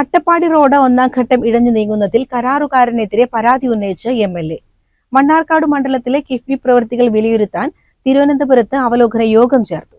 Attappadi road ഒന്നാം ഘട്ടം ഇഴഞ്ഞു നീങ്ങുന്നതിൽ കരാറുകാരനെതിരെ പരാതി ഉന്നയിച്ച് എം എൽ എ. മണ്ണാർക്കാട് മണ്ഡലത്തിലെ കിഫ്ബി പ്രവൃത്തികൾ വിലയിരുത്താൻ തിരുവനന്തപുരത്ത് അവലോകന യോഗം ചേർന്നു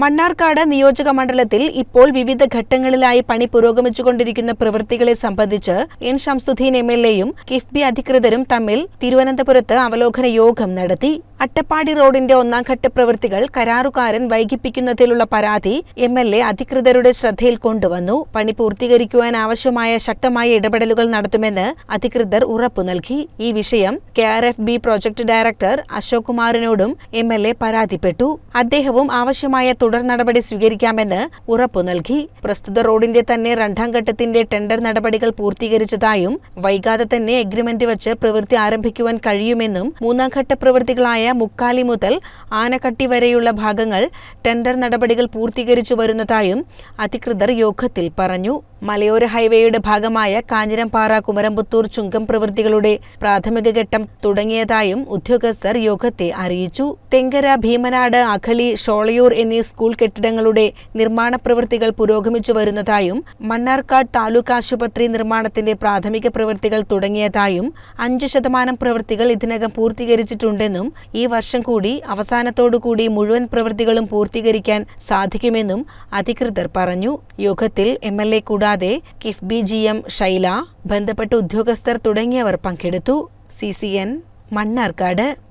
മണ്ണാർക്കാട് നിയോജക മണ്ഡലത്തിൽ ഇപ്പോൾ വിവിധ ഘട്ടങ്ങളിലായി പണി പുരോഗമിച്ചുകൊണ്ടിരിക്കുന്ന പ്രവൃത്തികളെ സംബന്ധിച്ച് എൻ ഷംസുദ്ദീൻ എം എൽ എയും കിഫ്ബി അധികൃതരും തമ്മിൽ തിരുവനന്തപുരത്ത് അവലോകന യോഗം നടത്തി. അട്ടപ്പാടി റോഡിന്റെ ഒന്നാം ഘട്ട പ്രവൃത്തികൾ കരാറുകാരൻ വൈകിപ്പിക്കുന്നതിലുള്ള പരാതി എം എൽ എ അധികൃതരുടെ ശ്രദ്ധയിൽ കൊണ്ടുവന്നു. പണി പൂർത്തീകരിക്കുവാൻ ആവശ്യമായ ശക്തമായ ഇടപെടലുകൾ നടത്തുമെന്ന് അധികൃതർ ഉറപ്പു നൽകി. ഈ വിഷയം K R F B project director Ashok കുമാറിനോടും M L A പരാതിപ്പെട്ടു. അദ്ദേഹവും ആവശ്യമായ തുടർ നടപടി സ്വീകരിക്കാമെന്ന് ഉറപ്പു നൽകി. പ്രസ്തുത റോഡിന്റെ തന്നെ രണ്ടാം ഘട്ടത്തിന്റെ ടെൻഡർ നടപടികൾ പൂർത്തീകരിച്ചതായും വൈകാതെ തന്നെ എഗ്രിമെന്റ് വച്ച് പ്രവൃത്തി ആരംഭിക്കുവാൻ കഴിയുമെന്നും മൂന്നാം ഘട്ട പ്രവൃത്തികളായ മുക്കാലി മുതൽ ആനക്കട്ടി വരെയുള്ള ഭാഗങ്ങൾ ടെൻഡർ നടപടികൾ പൂർത്തീകരിച്ചു വരുന്നതായും അധികൃതർ യോഗത്തിൽ പറഞ്ഞു. മലയോര ഹൈവേയുടെ ഭാഗമായ കാഞ്ഞിരംപാറ കുമരമ്പത്തൂർ ചുങ്കം പ്രവൃത്തികളുടെ പ്രാഥമിക ഘട്ടം തുടങ്ങിയതായും ഉദ്യോഗസ്ഥർ യോഗത്തെ അറിയിച്ചു. തെങ്കര ഭീമനാട് അഖലി ഷോളയൂർ എന്നീ സ്കൂൾ കെട്ടിടങ്ങളുടെ നിർമ്മാണ പ്രവൃത്തികൾ പുരോഗമിച്ചു വരുന്നതായും മണ്ണാർക്കാട് താലൂക്ക് ആശുപത്രി നിർമ്മാണത്തിന്റെ പ്രാഥമിക പ്രവൃത്തികൾ തുടങ്ങിയതായും അഞ്ച് ശതമാനം പ്രവൃത്തികൾ ഇതിനകം പൂർത്തീകരിച്ചിട്ടുണ്ടെന്നും വർഷം കൂടി അവസാനത്തോടുകൂടി മുഴുവൻ പ്രവൃത്തികളും പൂർത്തീകരിക്കാൻ സാധിക്കുമെന്നും അധികൃതർ പറഞ്ഞു. യോഗത്തിൽ എം എൽ എ കൂടാതെ കിഫ്ബി ജി എം ഷൈല ബന്ധപ്പെട്ട ഉദ്യോഗസ്ഥർ തുടങ്ങിയവർ പങ്കെടുത്തു. C C N Mannarkkad.